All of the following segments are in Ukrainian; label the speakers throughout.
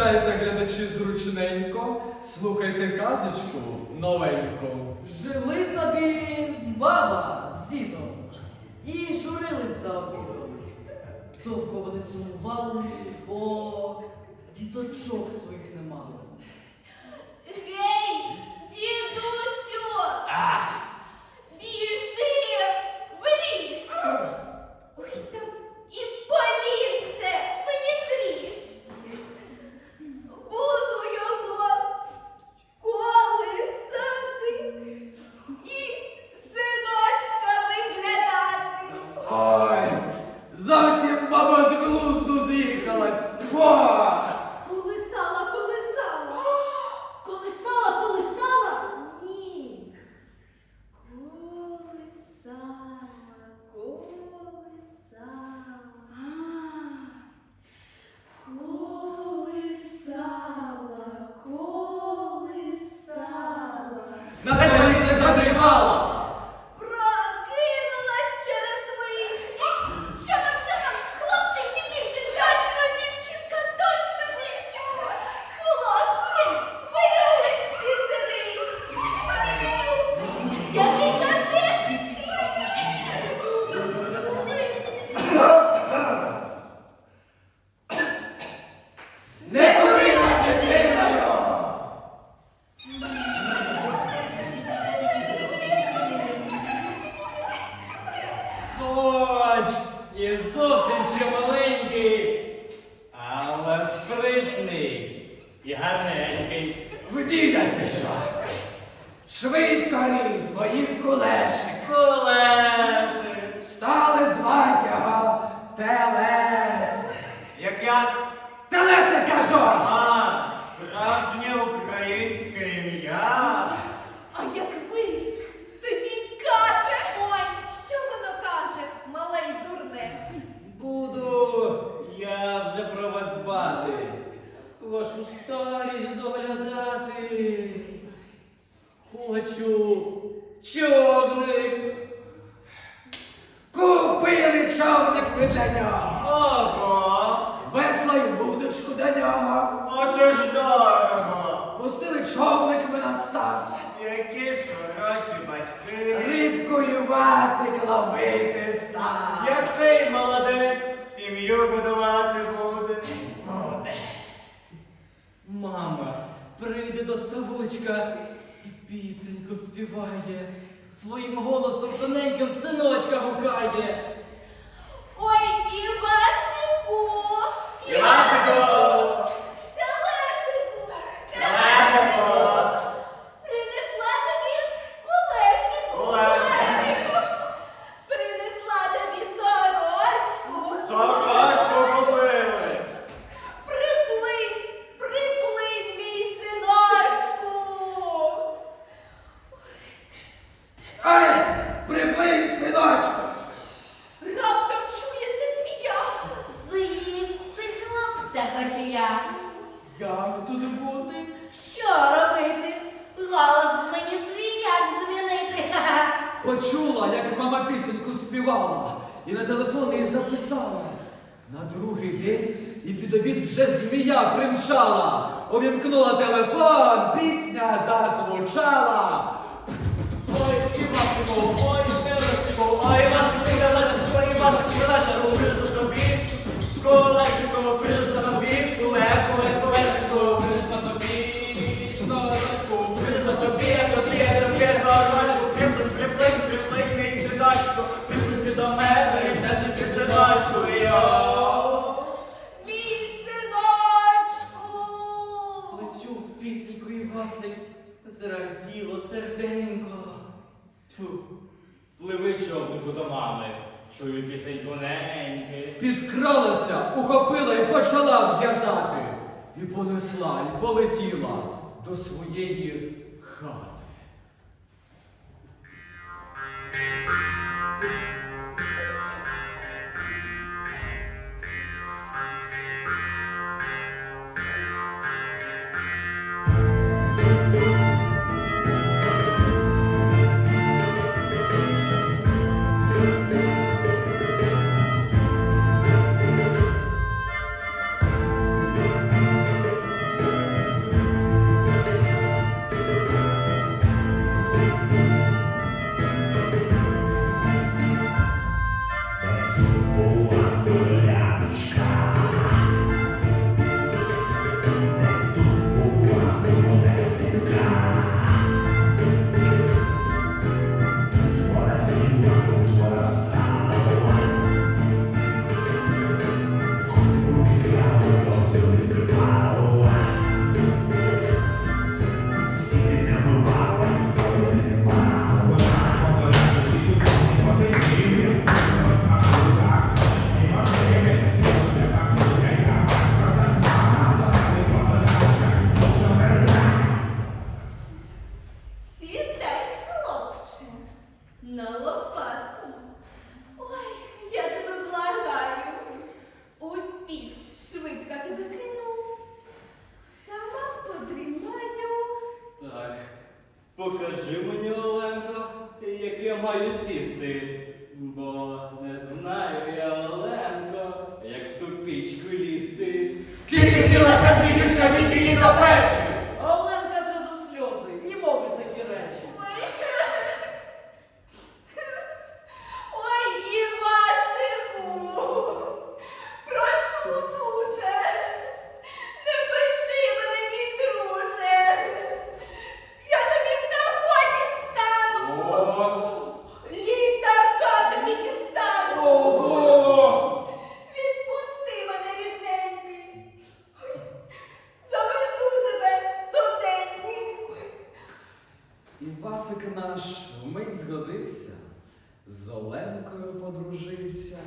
Speaker 1: Сідайте, глядачі, зручненько, слухайте казочку новенько.
Speaker 2: Жили собі баба з дідом і журились за обідом. Довго вони сумували о діточок своїх
Speaker 3: карізма і
Speaker 1: в
Speaker 4: колеші.
Speaker 1: Стали звати його Телес.
Speaker 4: Як я?
Speaker 1: Телесе кажу!
Speaker 4: прийде до ставочка і пісеньку співає, своїм голосом тоненьким синочка гукає.
Speaker 1: і на телефон її записала. На другий день і під обід вже змія примчала. Увімкнула телефон, пісня зазвучала.
Speaker 4: Ой, і Іванко, ой, не
Speaker 3: Іванко,
Speaker 4: ой, Іванко, Іванко, Іванко, Іванко, Іванко, Пливи, човнику до мами, чую пісень коненьки.
Speaker 1: Підкралася, ухопила і почала в'язати. І понесла, і полетіла до своєї хати.
Speaker 4: Покажи мені, Оленко, як я маю сісти. Бо не знаю я, Оленко, як в ту пічку лізти.
Speaker 1: Тільки сілася звідочка від її до печі.
Speaker 2: А
Speaker 1: вмить згодився, з Оленкою подружився.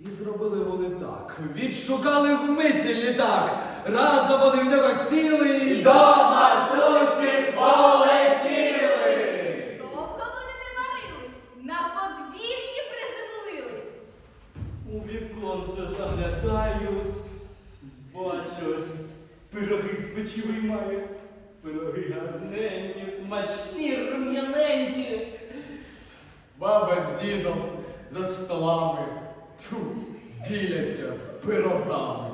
Speaker 1: І зробили вони так. Відшукали вмиті літак. Разом вони в нього сіли і
Speaker 4: До матусі полетіли!
Speaker 3: Довго вони не варились, на подвір'ї приземлились.
Speaker 4: У віконце заглядають, бачать, пироги з печі виймають. Пироги гарненькі, смачні, рум'яненькі.
Speaker 1: Баба з дідом за столами ту діляться пирогами.